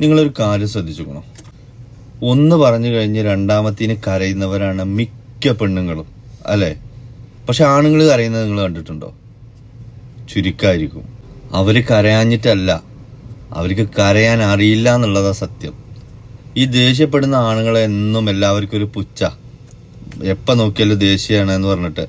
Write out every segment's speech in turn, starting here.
നിങ്ങളൊരു കാര്യം ശ്രദ്ധിച്ചുക്കണം ഒന്ന് പറഞ്ഞു കഴിഞ്ഞ് രണ്ടാമത്തിന് കരയുന്നവരാണ് മിക്ക പെണ്ണുങ്ങളും അല്ലേ? പക്ഷെ ആണുങ്ങൾ കരയുന്നത് നിങ്ങൾ കണ്ടിട്ടുണ്ടോ? ചുരുക്കായിരിക്കും. അവർ കരയാഞ്ഞിട്ടല്ല. അവർക്ക് കരയാൻ അറിയില്ല എന്നുള്ളതാ സത്യം. ഈ ദേഷ്യപ്പെടുന്ന ആണുങ്ങളെ എന്നും എല്ലാവർക്കും ഒരു പുച്ച. എപ്പോൾ നോക്കിയാലും ദേഷ്യമാണ് എന്ന് പറഞ്ഞിട്ട്.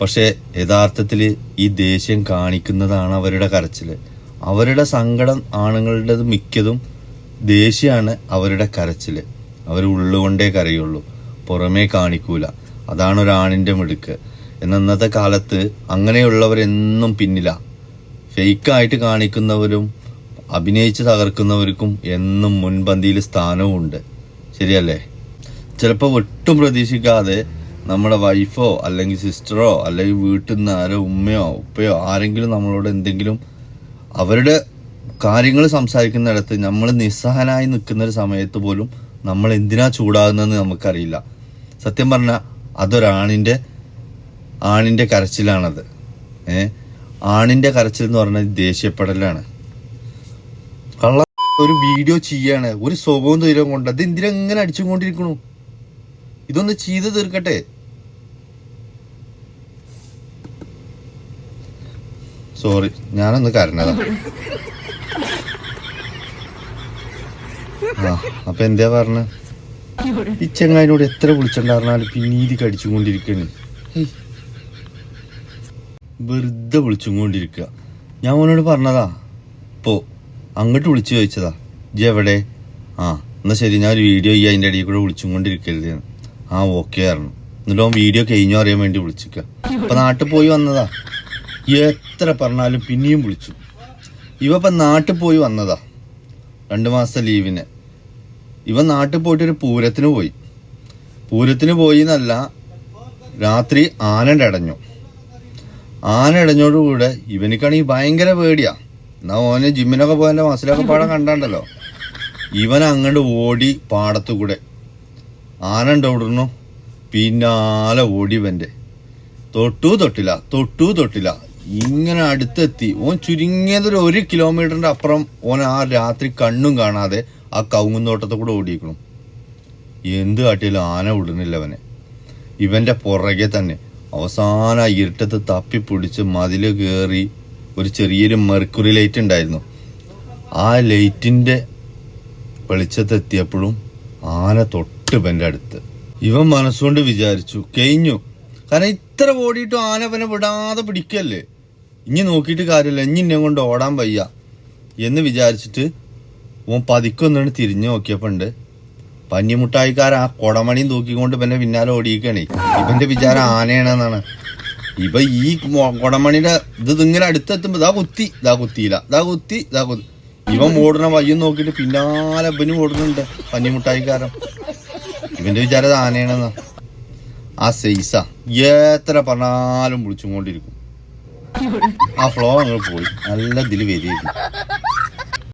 പക്ഷേ യഥാർത്ഥത്തിൽ ഈ ദേഷ്യം കാണിക്കുന്നതാണ് അവരുടെ കരച്ചിൽ അവരുടെ സങ്കടം ആണുങ്ങളുടേത് മിക്കതും ദേഷ്യമാണ് അവരുടെ കരച്ചിൽ അവർ ഉള്ളുകൊണ്ടേ കരയുള്ളൂ. പുറമേ കാണിക്കൂല. അതാണ് ഒരാണിന്റെ മിടുക്ക്. എന്നാൽ ഇന്നത്തെ കാലത്ത് അങ്ങനെയുള്ളവരെന്നും പിന്നില. ഫേക്കായിട്ട് കാണിക്കുന്നവരും അഭിനയിച്ച് തകർക്കുന്നവർക്കും എന്നും മുൻപന്തിയിൽ സ്ഥാനവും ഉണ്ട് ശരിയല്ലേ? ചിലപ്പോൾ ഒട്ടും പ്രതീക്ഷിക്കാതെ നമ്മുടെ വൈഫോ അല്ലെങ്കിൽ സിസ്റ്ററോ അല്ലെങ്കിൽ വീട്ടിൽ നിന്ന് ആരോ ഉമ്മയോ ഉപ്പയോ ആരെങ്കിലും നമ്മളോട് എന്തെങ്കിലും അവരുടെ കാര്യങ്ങൾ സംസാരിക്കുന്നിടത്ത് നമ്മൾ നിസ്സഹനായി നിൽക്കുന്ന ഒരു സമയത്ത് പോലും നമ്മൾ എന്തിനാ ചൂടാകുന്നതെന്ന് നമുക്കറിയില്ല. സത്യം പറഞ്ഞാൽ അതൊരാണിന്റെ ആണിന്റെ കരച്ചിലാണത്. ഏ? ആണിന്റെ കരച്ചിൽ എന്ന് പറഞ്ഞാൽ ദേഷ്യപ്പെടലാണ്. കള്ള ഒരു വീഡിയോ ചെയ്യാണ്. ഒരു സുഖവും തീരം കൊണ്ട് അത് എന്തിനാ ഇങ്ങനെ അടിച്ചുകൊണ്ടിരിക്കണു ഇതൊന്ന് ചെയ്ത് തീർക്കട്ടെ. സോറി ഞാനൊന്ന് കരഞ്ഞതാ. ആ അപ്പൊ എന്താ പറഞ്ഞ? ഈ ചെങ്ങായിനോട് എത്ര വിളിച്ചിട്ടുണ്ടായിരുന്നാലും പിന്നീതി കടിച്ചുകൊണ്ടിരിക്കണ് കൊണ്ടിരിക്കണ് വെറുതെ വിളിച്ചുകൊണ്ടിരിക്കുക ഞാൻ അവനോട് പറഞ്ഞതാ. പോ അങ്ങോട്ട് വിളിച്ചു ചോദിച്ചതാ. ജി എവിടെ? ആ എന്നാ ശരി ഞാൻ ഒരു വീഡിയോ ഈ അതിന്റെ ഇടയിൽ കൂടെ വിളിച്ചും കൊണ്ടിരിക്കരുത് ആ ഓക്കെ ആയിരുന്നു എന്നിട്ട് അവൻ വീഡിയോ കഴിഞ്ഞോ അറിയാൻ വേണ്ടി വിളിച്ചിക്ക. ഇപ്പൊ നാട്ടിൽ പോയി വന്നതാ. എത്ര പറഞ്ഞാലും പിന്നെയും വിളിച്ചു. ഇവ ഇപ്പം നാട്ടിൽ പോയി വന്നതാ. രണ്ട് മാസത്തെ ലീവിന്. ഇവൻ നാട്ടിൽ പോയിട്ട് ഒരു പൂരത്തിന് പോയി. പൂരത്തിന് പോയി എന്നല്ല രാത്രി ആനയുടെ അടഞ്ഞു. ആന ഇടഞ്ഞോടുകൂടെ ഇവനിക്കാണെങ്കിൽ ഭയങ്കര പേടിയാ. എന്നാ ഓന് ജിമ്മിനൊക്കെ പോയതിന്റെ മസിലൊക്കെ പാടം കണ്ടാണ്ടല്ലോ. ഇവൻ അങ്ങോട്ട് ഓടി പാടത്തു കൂടെ. ആന ഉണ്ടോടുന്നു പിന്നാലെ ഓടി ഇവന്റെ. തൊട്ടു തൊട്ടില്ല തൊട്ടു തൊട്ടില്ല. ഇങ്ങനെ അടുത്തെത്തി. ഓൻ ചുരുങ്ങിയതൊരു ഒരു കിലോമീറ്ററിന്റെ അപ്പുറം ഓൻ ആ രാത്രി കണ്ണും കാണാതെ ആ കവുങ്ങുന്നോട്ടത്തെ കൂടെ ഓടിയിരിക്കണം. എന്ത് കാട്ടിയാലും ആന വിടുന്നില്ല അവനെ. ഇവന്റെ പുറകെ തന്നെ അവസാന ഇരുട്ടത്ത് ഇരുട്ടത്ത് തപ്പിപ്പിടിച്ച് മതിൽ കയറി ഒരു ചെറിയൊരു മെർക്കുറി ലൈറ്റ് ഉണ്ടായിരുന്നു. ആ ലൈറ്റിന്റെ വെളിച്ചത്തെത്തിയപ്പോഴും ആന തൊട്ട് ഇവന്റെ അടുത്ത്. ഇവൻ മനസ്സുകൊണ്ട് വിചാരിച്ചു കഴിഞ്ഞു. കാരണം ഇത്ര ഓടിയിട്ടും ആന ഇവനെ വിടാതെ പിടിക്കല്ലേ? ഇനി നോക്കിയിട്ട് കാര്യമില്ല. ഇനി എന്നെ കൊണ്ട് ഓടാൻ വയ്യ. എന്ന് വിചാരിച്ചിട്ട് ഓൻ പതിക്കൊന്നാണ് തിരിഞ്ഞു നോക്കിയപ്പോണ്ട് പഞ്ഞിമുട്ടായിക്കാരൻ ആ കൊടമണിയും തൂക്കിക്കൊണ്ട് പിന്നെ പിന്നാലെ ഓടിയിക്കണേ ഇവന്റെ വിചാരം ആനയാണെന്നാണ്. ഇവ ഈ കൊടമണിയുടെ ഇത് ഇങ്ങനെ അടുത്തെത്തുമ്പോ ഇതാ കുത്തി ഇതാ കുത്തിയില്ല. ഇതാ കുത്തി ഇതാ കുത്തി. ഇവൻ ഓടണ വയ്യും നോക്കിയിട്ട് പിന്നാലെ ഇവനും ഓടുന്നുണ്ട് പഞ്ഞിമുട്ടായിക്കാരൻ. ഇവന്റെ വിചാരം ആനയാണെന്നാ. ആ സൈസ എത്ര പറഞ്ഞാലും വിളിച്ചുകൊണ്ടിരിക്കും. ആ ഫ്ലോ അങ്ങ് പോയി. നല്ല ഇതിൽ വരികയായിരുന്നു.